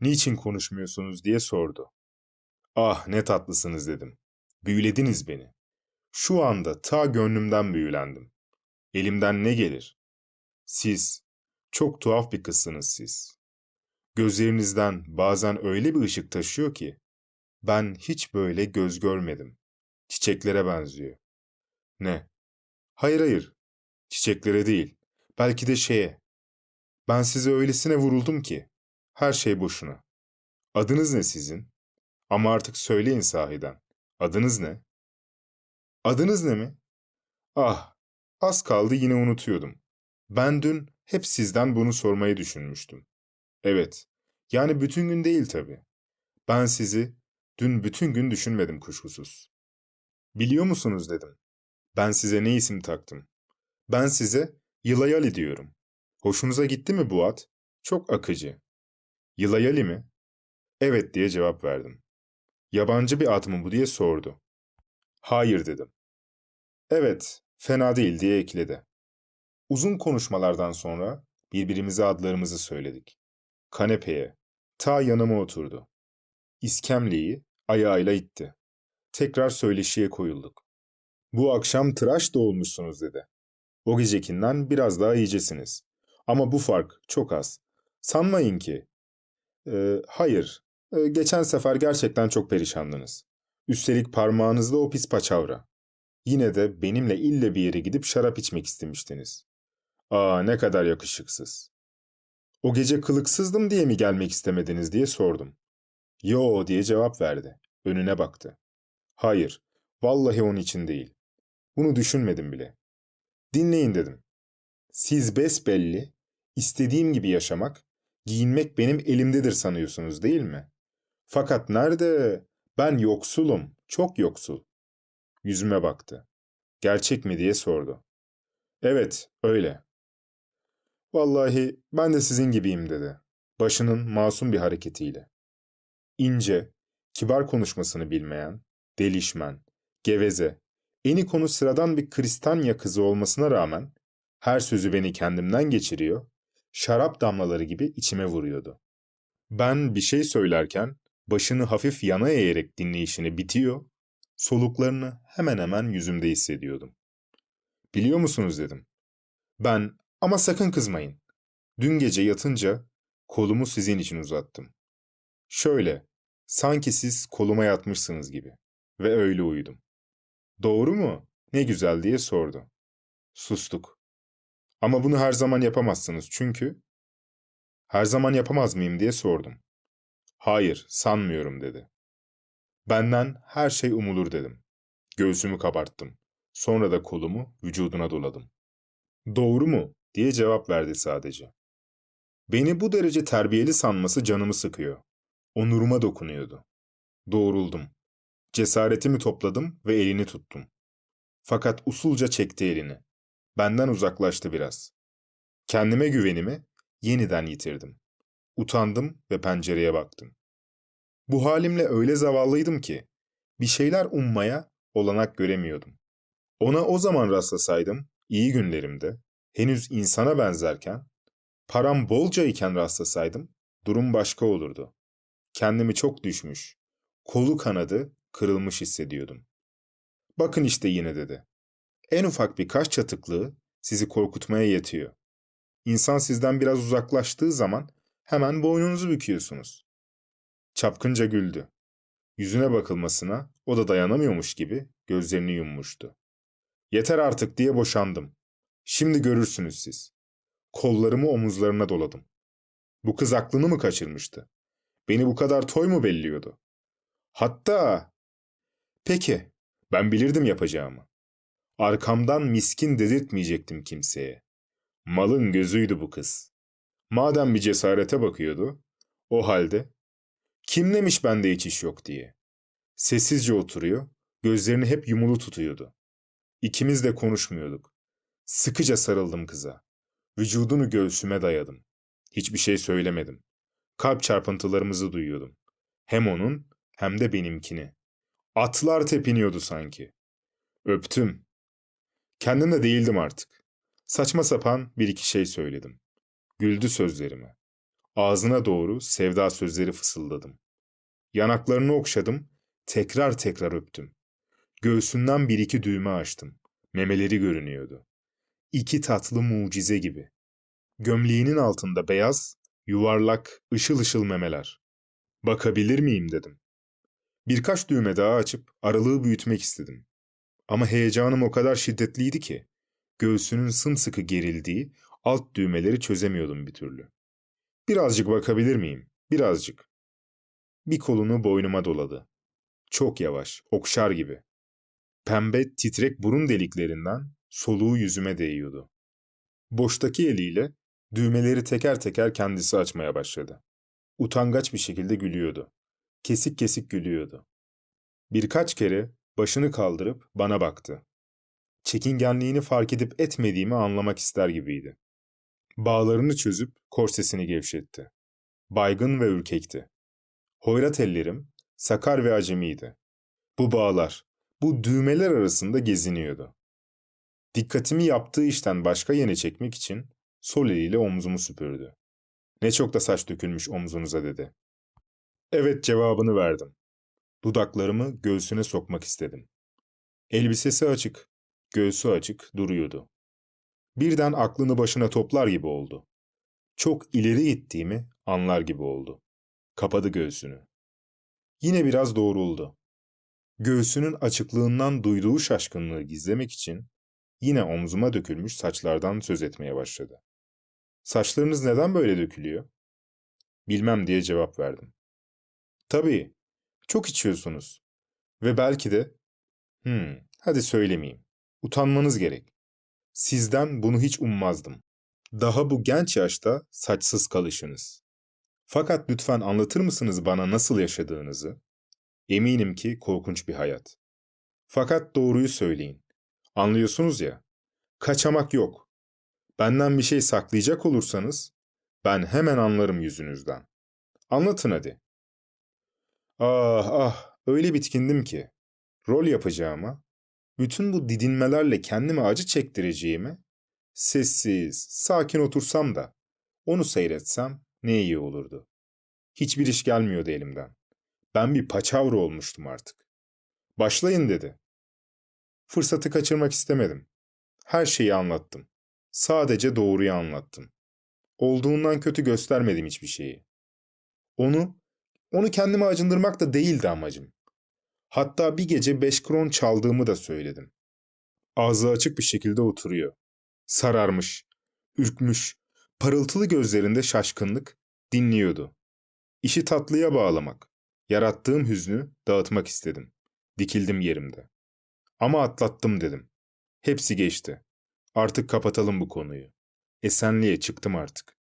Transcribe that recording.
Niçin konuşmuyorsunuz diye sordu. Ah ne tatlısınız dedim. Büyülediniz beni. Şu anda ta gönlümden büyülendim. Elimden ne gelir? Siz, çok tuhaf bir kızsınız siz. Gözlerinizden bazen öyle bir ışık taşıyor ki, ben hiç böyle göz görmedim. Çiçeklere benziyor. Ne? Hayır hayır, çiçeklere değil, belki de şeye. Ben size öylesine vuruldum ki, her şey boşuna. Adınız ne sizin? Ama artık söyleyin sahiden. Adınız ne? Adınız ne mi? Ah, az kaldı yine unutuyordum. Ben dün hep sizden bunu sormayı düşünmüştüm. Evet, yani bütün gün değil tabii. Ben sizi dün bütün gün düşünmedim kuşkusuz. Biliyor musunuz dedim. Ben size ne isim taktım? Ben size Yılayali diyorum. Hoşunuza gitti mi bu ad? Çok akıcı. Yılayali mi? Evet diye cevap verdim. Yabancı bir ad mı bu diye sordu. Hayır dedim. Evet, fena değil diye ekledi. Uzun konuşmalardan sonra birbirimize adlarımızı söyledik. Kanepeye, ta yanıma oturdu. İskemleyi ayağıyla itti. Tekrar söyleşiye koyulduk. Bu akşam tıraş da olmuşsunuz dedi. O gecekinden biraz daha iyicesiniz. Ama bu fark çok az. Sanmayın ki. Ee, hayır, ee, geçen sefer gerçekten çok perişandınız. Üstelik parmağınızda o pis paçavra. Yine de benimle ille bir yere gidip şarap içmek istemiştiniz. Aa ne kadar yakışıksız. O gece kılıksızdım diye mi gelmek istemediniz diye sordum. Yo diye cevap verdi. Önüne baktı. Hayır, vallahi onun için değil. Bunu düşünmedim bile. Dinleyin dedim. Siz besbelli, istediğim gibi yaşamak, giyinmek benim elimdedir sanıyorsunuz değil mi? Fakat nerede? Ben yoksulum, çok yoksul. Yüzüme baktı. Gerçek mi diye sordu. Evet, öyle. Vallahi ben de sizin gibiyim dedi. Başının masum bir hareketiyle. İnce, kibar konuşmasını bilmeyen, delişmen, geveze, eni konu sıradan bir Kristanya kızı olmasına rağmen her sözü beni kendimden geçiriyor, şarap damlaları gibi içime vuruyordu. Ben bir şey söylerken başını hafif yana eğerek dinleyişini bitiyor, soluklarını hemen hemen yüzümde hissediyordum. Biliyor musunuz dedim. Ben ama sakın kızmayın. Dün gece yatınca kolumu sizin için uzattım. Şöyle, sanki siz koluma yatmışsınız gibi. Ve öyle uyudum. Doğru mu? Ne güzel diye sordu. Sustuk. Ama bunu her zaman yapamazsınız çünkü... Her zaman yapamaz mıyım diye sordum. Hayır, sanmıyorum dedi. Benden her şey umulur dedim. Göğsümü kabarttım. Sonra da kolumu vücuduna doladım. Doğru mu? diye cevap verdi sadece. Beni bu derece terbiyeli sanması canımı sıkıyor. Onuruma dokunuyordu. Doğruldum. Cesaretimi topladım ve elini tuttum. Fakat usulca çekti elini. Benden uzaklaştı biraz. Kendime güvenimi yeniden yitirdim. Utandım ve pencereye baktım. Bu halimle öyle zavallıydım ki bir şeyler ummaya olanak göremiyordum. Ona o zaman rastlasaydım, iyi günlerimde, henüz insana benzerken, param bolca iken rastlasaydım, durum başka olurdu. Kendimi çok düşmüş, kolu kanadı kırılmış hissediyordum. Bakın işte yine dedi. En ufak bir kaş çatıklığı sizi korkutmaya yetiyor. İnsan sizden biraz uzaklaştığı zaman hemen boynunuzu büküyorsunuz. Çapkınca güldü. Yüzüne bakılmasına o da dayanamıyormuş gibi gözlerini yummuştu. Yeter artık diye boşandım. Şimdi görürsünüz siz. Kollarımı omuzlarına doladım. Bu kız aklını mı kaçırmıştı? Beni bu kadar toy mu belliyordu? Hatta... Peki, ben bilirdim yapacağımı. Arkamdan miskin dedirtmeyecektim kimseye. Malın gözüydü bu kız. Madem bir cesarete bakıyordu, o halde kim demiş bende hiç iş yok diye. Sessizce oturuyor, gözlerini hep yumulu tutuyordu. İkimiz de konuşmuyorduk. Sıkıca sarıldım kıza. Vücudunu göğsüme dayadım. Hiçbir şey söylemedim. Kalp çarpıntılarımızı duyuyordum. Hem onun hem de benimkini. Atlar tepiniyordu sanki. Öptüm. Kendimde değildim artık. Saçma sapan bir iki şey söyledim. Güldü sözlerime. Ağzına doğru sevda sözleri fısıldadım. Yanaklarını okşadım, tekrar tekrar öptüm. Göğsünden bir iki düğme açtım. Memeleri görünüyordu. İki tatlı mucize gibi. Gömleğinin altında beyaz, yuvarlak, ışıl ışıl memeler. Bakabilir miyim dedim. Birkaç düğme daha açıp aralığı büyütmek istedim. Ama heyecanım o kadar şiddetliydi ki göğsünün sımsıkı gerildiği alt düğmeleri çözemiyordum bir türlü. Birazcık bakabilir miyim? Birazcık. Bir kolunu boynuma doladı. Çok yavaş, okşar gibi. Pembe, titrek burun deliklerinden soluğu yüzüme değiyordu. Boştaki eliyle düğmeleri teker teker kendisi açmaya başladı. Utangaç bir şekilde gülüyordu. Kesik kesik gülüyordu. Birkaç kere başını kaldırıp bana baktı. Çekingenliğini fark edip etmediğimi anlamak ister gibiydi. Bağlarını çözüp korsesini gevşetti. Baygın ve ürkekti. Hoyrat ellerim, sakar ve acemiydi. Bu bağlar, bu düğmeler arasında geziniyordu. Dikkatimi yaptığı işten başka yene çekmek için sol eliyle omzumu süpürdü. Ne çok da saç dökülmüş omzunuza dedi. Evet cevabını verdim. Dudaklarımı göğsüne sokmak istedim. Elbisesi açık, göğsü açık duruyordu. Birden aklını başına toplar gibi oldu. Çok ileri gittiğimi anlar gibi oldu. Kapadı göğsünü. Yine biraz doğruldu. Göğsünün açıklığından duyduğu şaşkınlığı gizlemek için yine omzuma dökülmüş saçlardan söz etmeye başladı. Saçlarınız neden böyle dökülüyor? Bilmem diye cevap verdim. Tabii, çok içiyorsunuz. Ve belki de, hmm, hadi söylemeyeyim. Utanmanız gerek. Sizden bunu hiç ummazdım. Daha bu genç yaşta saçsız kalışınız. Fakat lütfen anlatır mısınız bana nasıl yaşadığınızı? Eminim ki korkunç bir hayat. Fakat doğruyu söyleyin. Anlıyorsunuz ya. Kaçamak yok. Benden bir şey saklayacak olursanız ben hemen anlarım yüzünüzden. Anlatın hadi. Ah ah öyle bitkindim ki. Rol yapacağıma, bütün bu didinmelerle kendime acı çektireceğime, sessiz, sakin otursam da onu seyretsem ne iyi olurdu. Hiçbir iş gelmiyordu elimden. Ben bir paçavra olmuştum artık. Başlayın dedi. Fırsatı kaçırmak istemedim. Her şeyi anlattım. Sadece doğruyu anlattım. Olduğundan kötü göstermedim hiçbir şeyi. Onu, onu kendime acındırmak da değildi amacım. Hatta bir gece beş kron çaldığımı da söyledim. Ağzı açık bir şekilde oturuyor. Sararmış, ürkmüş, parıltılı gözlerinde şaşkınlık dinliyordu. İşi tatlıya bağlamak, yarattığım hüznü dağıtmak istedim. Dikildim yerimde. Ama atlattım dedim. Hepsi geçti. Artık kapatalım bu konuyu. Esenliğe çıktım artık.